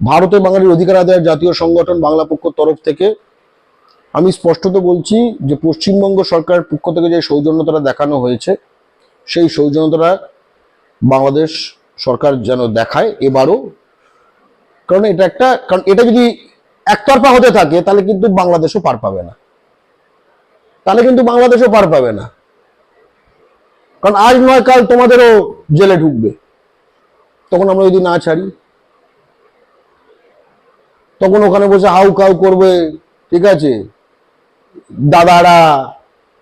ভারতে বাঙালির অধিকার আদায়ের জাতীয় সংগঠন বাংলা পক্ষর তরফ থেকে আমি স্পষ্টত বলছি যে পশ্চিমবঙ্গ সরকারের পক্ষ থেকে যে সৌজন্যতাটা দেখানো হয়েছে, সেই সৌজন্যতাটা বাংলাদেশ সরকার যেন দেখায় এবারও। কারণ এটা একটা, কারণ এটা যদি একতরফা হতে থাকে, তাহলে কিন্তু বাংলাদেশও পার পাবে না। তাহলে কিন্তু বাংলাদেশও পার পাবে না। কারণ আজ নয়, কাল তোমাদেরও জেলে ঢুকবে। তখন আমরা যদি না ছাড়ি তখন ওখানে বসে হাউ কাউ করবে, ঠিক আছে? দাদারা,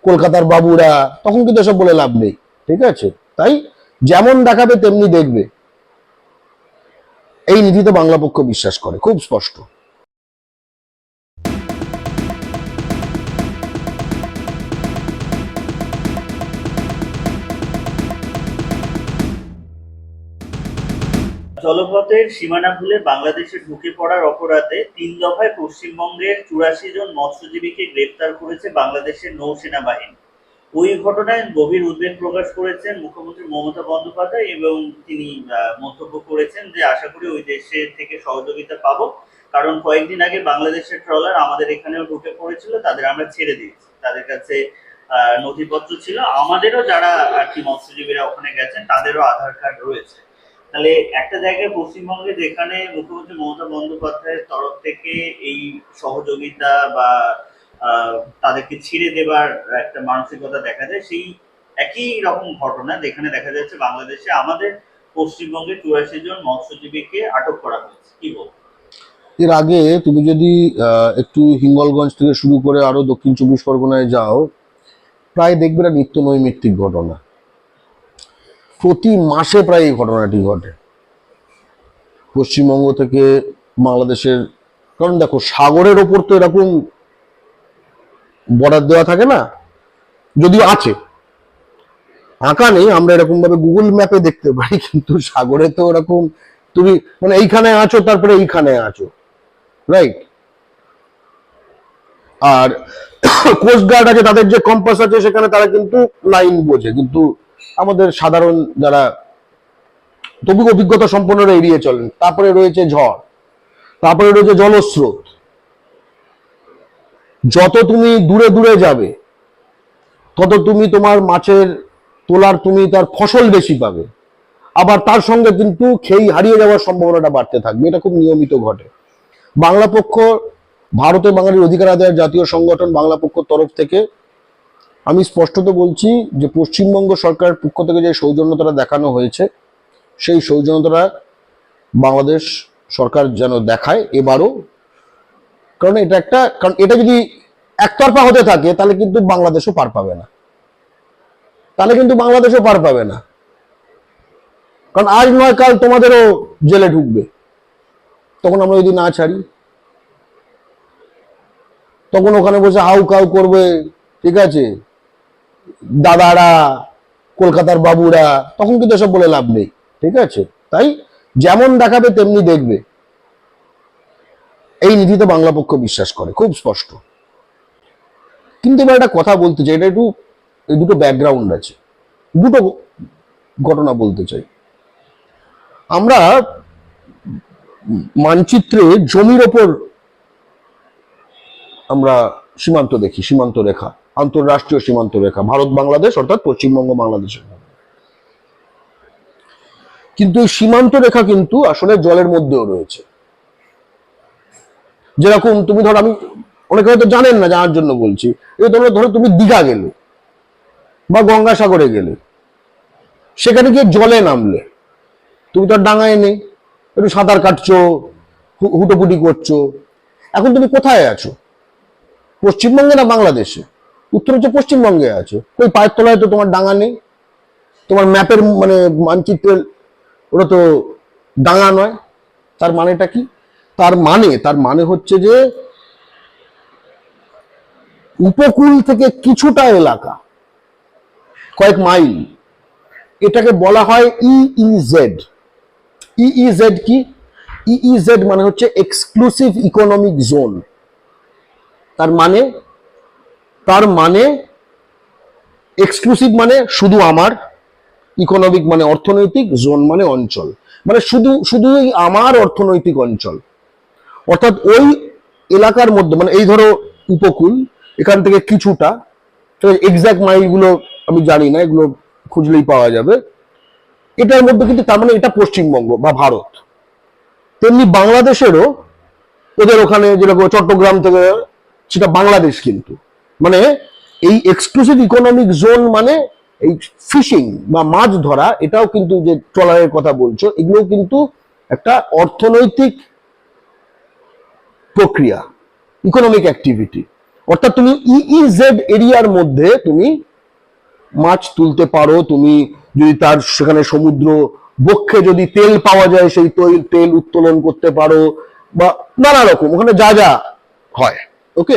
কলকাতার বাবুরা, তখন কিন্তু এসব বলে লাভ নেই, ঠিক আছে? তাই যেমন দেখাবে, তেমনি দেখবে। এই নীতিতে বাংলা পক্ষ বিশ্বাস করে, খুব স্পষ্ট। জলপথের সীমানা ভুলে বাংলাদেশে ঢুকে পড়ার অপরাধে তিন দফায় পশ্চিমবঙ্গের চুরাশি জন মৎস্যজীবীকে গ্রেপ্তার করেছে বাংলাদেশের নৌসেনা বাহিনী ওই ঘটনায় গভীর উদ্বেগ প্রকাশ করেছেন মুখ্যমন্ত্রী মমতা বন্দ্যোপাধ্যায় এবং তিনি মন্তব্য করেছেন যে, আশা করি ওই দেশে থেকে সহযোগিতা পাবো। কারণ কয়েকদিন আগে বাংলাদেশের ট্রলার আমাদের এখানেও ঢুকে পড়েছিল, তাদের আমরা ছেড়ে দিয়েছি। তাদের কাছে নথিপত্র ছিল। আমাদেরও যারা আর কি মৎস্যজীবীরা ওখানে গেছেন, তাদেরও আধার কার্ড রয়েছে। তাহলে একটা জায়গায় পশ্চিমবঙ্গে যেখানে মুখ্যমন্ত্রী মমতা বন্দ্যোপাধ্যায়ের তরফ থেকে এই সহযোগিতা বা তাদেরকে ছেড়ে দেবার একটা মানসিকতা দেখা যায়, সেই একই রকম ঘটনা যেখানে দেখা যাচ্ছে বাংলাদেশে আমাদের পশ্চিমবঙ্গে চুরাশি জন মৎস্যজীবীকে আটক করা হয়েছে। কি বল এর আগে তুমি যদি একটু হিঙ্গলগঞ্জ থেকে শুরু করে আরও দক্ষিণ চব্বিশ পরগনায় যাও, প্রায় দেখবে না নিত্য নৈমিত্তিক ঘটনা। প্রতি মাসে প্রায় এই ঘটনাটি ঘটে। পশ্চিমবঙ্গ থেকে বাংলাদেশের, কারণ দেখো, সাগরের ওপর তো এরকম বর্ডার দেওয়া থাকে না, যদিও আছে। আঁকা নেই, আমরা এরকম ভাবে গুগল ম্যাপে দেখতে পারি কিন্তু সাগরে তো এরকম, তুমি মানে এইখানে আছো, তারপরে এইখানে আছো রাইট আর কোস্ট গার্ড আছে, তাদের যে কম্পাস আছে, সেখানে তারা কিন্তু লাইন বোঝে, কিন্তু আমাদের সাধারণ যারা তবু অভিজ্ঞতা সম্পন্নরা এড়িয়ে চলেন। তারপরে রয়েছে ঝড়। তারপরে রয়েছে জলস্রোত। যত তুমি দূরে দূরে যাবে, তত তুমি তোমার মাছের তোলার তুমি তার ফসল বেশি পাবে। আবার তার সঙ্গে কিন্তু খেই হারিয়ে যাওয়ার সম্ভাবনাটা বাড়তে থাকবে। এটা খুব নিয়মিত ঘটে। বাংলা পক্ষ ভারতে বাঙালির অধিকার আদায়ের জাতীয় সংগঠন বাংলা পক্ষর তরফ থেকে আমি স্পষ্টত বলছি যে পশ্চিমবঙ্গ সরকারের পক্ষ থেকে যে সৌজন্যতাটা দেখানো হয়েছে, সেই সৌজন্যতাটা বাংলাদেশ সরকার যেন দেখায় এবারও। কারণ এটা একটা, কারণ এটা যদি একতরফা হতে থাকে, তাহলে কিন্তু বাংলাদেশও পার পাবে না। তাহলে কিন্তু বাংলাদেশও পার পাবে না। কারণ আজ নয়, কাল তোমাদেরও জেলে ঢুকবে। তখন আমরা যদি না ছাড়ি, তখন ওখানে বসে হাউ কাউ করবে, ঠিক আছে? দাদারা, কলকাতার বাবুরা, তখন কিন্তু এসব বলে লাভ নেই, ঠিক আছে? তাই যেমন দেখাবে তেমনি দেখবে। এই নীতিতে বাংলা পক্ষ বিশ্বাস করে, খুব স্পষ্ট। কিন্তু এবার একটা কথা বলতে চাই, এটা একটু, এই দুটো ব্যাকগ্রাউন্ড আছে। দুটো ঘটনা বলতে চাই। আমরা মানচিত্রে জমির ওপর আমরা সীমান্ত দেখি, সীমান্ত রেখা। আন্তঃরাষ্ট্রীয় সীমান্ত রেখা, ভারত বাংলাদেশ অর্থাৎ পশ্চিমবঙ্গ বাংলাদেশের কিন্তু এই সীমান্ত রেখা কিন্তু আসলে জলের মধ্যেও রয়েছে। যেরকম তুমি ধরো, আমি অনেকে হয়তো জানেন না, জানার জন্য বলছি। এই ধরো ধরো তুমি দীঘা গেলে বা গঙ্গাসাগরে গেলে, সেখানে গিয়ে জলে নামলে, তুমি তো আর ডাঙায় নেই, একটু সাঁতার কাটছো হুটোপুটি করছ। এখন তুমি কোথায় আছো? পশ্চিমবঙ্গে না বাংলাদেশে? উত্তর হচ্ছে পশ্চিমবঙ্গে আছে। ওই পায়ের তলায় তো তোমার ডাঙা নেই। তোমার ম্যাপের মানে মানচিত্রের ওটা তো ডাঙা নয়। তার মানেটা কি? তার মানে তার মানে হচ্ছে যে উপকূল থেকে কিছুটা এলাকা, কয়েক মাইল, এটাকে বলা হয় ইইজেড ইইজেড কি? ইইজেড মানে হচ্ছে এক্সক্লুসিভ ইকোনমিক জোন তার মানে তার মানে এক্সক্লুসিভ মানে শুধু আমার ইকোনমিক মানে অর্থনৈতিক জোন মানে অঞ্চল। মানে শুধু, শুধুই আমার অর্থনৈতিক অঞ্চল। অর্থাৎ ওই এলাকার মধ্যে মানে এই ধরো উপকূল, এখান থেকে কিছুটা এক্সাক্ট মাইলগুলো আমি জানি না, এগুলো খুঁজলেই পাওয়া যাবে। এটার মধ্যে কিন্তু তার মানে এটা পশ্চিমবঙ্গ বা ভারত। তেমনি বাংলাদেশেরও, ওদের ওখানে যেরকম চট্টগ্রাম থেকে, সেটা বাংলাদেশ কিন্তু। মানে এই এক্সক্লুসিভ ইকোনমিক জোন মানে এই ফিশিং বা মাছ ধরা, এটাও কিন্তু যে ট্রলারের কথা বলছো, এগুলো কিন্তু একটা অর্থনৈতিক প্রক্রিয়া ইকোনমিক অ্যাক্টিভিটি অর্থাৎ তুমি ইইজেড এরিয়ার মধ্যে তুমি মাছ তুলতে পারো, তুমি যদি তার সেখানে সমুদ্র বক্ষে যদি তেল পাওয়া যায়, সেই তেল তেল উত্তোলন করতে পারো, বা নানা রকম, ওখানে যা যা হয় ওকে